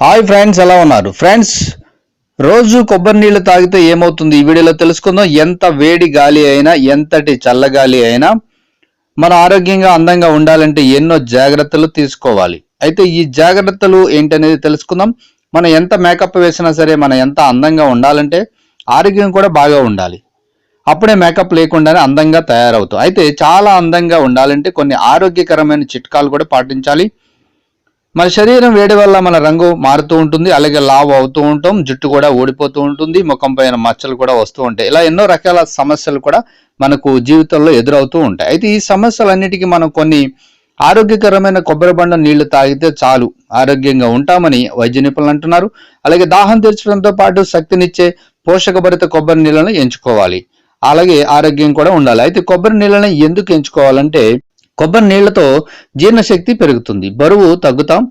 Hi friends ఎలా ఉన్నారు? Friends రోజు కొబ్బరి నీళ్ళు తాగితే ఏమవుతుంది? ఈ వీడియోలో తెలుసుకుందాం. ఎంత వేడి గాలి అయినా ఎంతటి చల్లగాలి అయినా మన ఆరోగ్యంగా అందంగా ఉండాలంటే ఎన్నో జాగ్రత్తలు తీసుకోవాలి. అయితే ఈ జాగ్రత్తలు ఏంటనేది తెలుసుకుందాం. మనం ఎంత మేకప్ వేసినా సరే మనం ఎంత అందంగా ఉండాలంటే ఆరోగ్యం కూడా బాగా ఉండాలి. అప్పుడే మేకప్ లేకుండానే అందంగా తయారవుతాం అయితే చాలా అందంగా ఉండాలంటే కొన్ని ఆరోగ్యకరమైన చిట్కాలు కూడా పాటించాలి. మన శరీరం వేడి వల్ల మన రంగు మారుతూ ఉంటుంది అలాగే లావు అవుతూ ఉంటాం జుట్టు కూడా ఊడిపోతూ ఉంటుంది ముఖం పైన మచ్చలు కూడా వస్తూ ఉంటాయి. ఇలా ఎన్నో రకాల సమస్యలు కూడా మనకు జీవితంలో ఎదురవుతూ ఉంటాయి. అయితే ఈ సమస్యలన్నిటికీ మనం కొన్ని ఆరోగ్యకరమైన కొబ్బరి బండ నీళ్ళు తాగితే చాలు. ఆరోగ్యంగా ఉంటామని వైద్య నిపుణులు అంటున్నారు. అలాగే దాహం తీర్చడంతో పాటు శక్తినిచ్చే పోషకభరిత కొబ్బరి నీళ్ళను ఎంచుకోవాలి. అలాగే ఆరోగ్యం కూడా ఉండాలి. అయితే కొబ్బరి నీళ్ళని ఎందుకు ఎంచుకోవాలంటే కొబ్బరి నీళ్ళతో జీర్ణశక్తి పెరుగుతుంది. బరువు తగ్గుతాం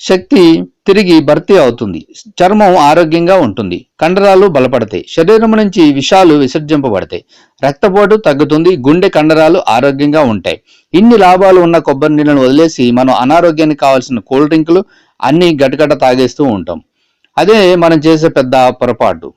శక్తి తిరిగి భర్తీ అవుతుంది చర్మం ఆరోగ్యంగా ఉంటుంది కండరాలు బలపడతాయి శరీరం నుంచి విషాలు విసర్జింపబడతాయి రక్తపోటు తగ్గుతుంది గుండె కండరాలు ఆరోగ్యంగా ఉంటాయి. ఇన్ని లాభాలు ఉన్న కొబ్బరి నీళ్ళను వదిలేసి మనం అనారోగ్యానికి కావాల్సిన కూల్ డ్రింకులు అన్ని గటగట తాగేస్తూ ఉంటాం. అదే మనం చేసే పెద్ద పొరపాటు.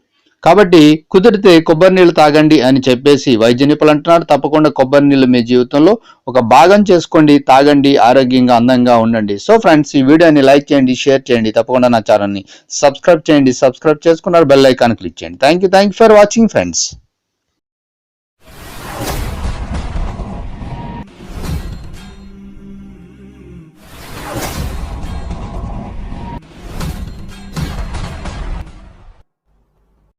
కాబట్టి కుదిరితే కొబ్బరి నీళ్ళు తాగండి అని చెప్పేసి వైద్య నిపుణులు అంటున్నారు. తప్పకుండా కొబ్బరి నీళ్ళు మీ జీవితంలో ఒక భాగం చేసుకోండి తాగండి ఆరోగ్యంగా అందంగా ఉండండి. సో ఫ్రెండ్స్ ఈ వీడియోని లైక్ చేయండి షేర్ చేయండి తప్పకుండా నా ఛానల్ని సబ్స్క్రైబ్ చేయండి. సబ్స్క్రైబ్ చేసుకున్నారు బెల్ ఐకాన్ క్లిక్ చేయండి. Thank you thank you for watching friends.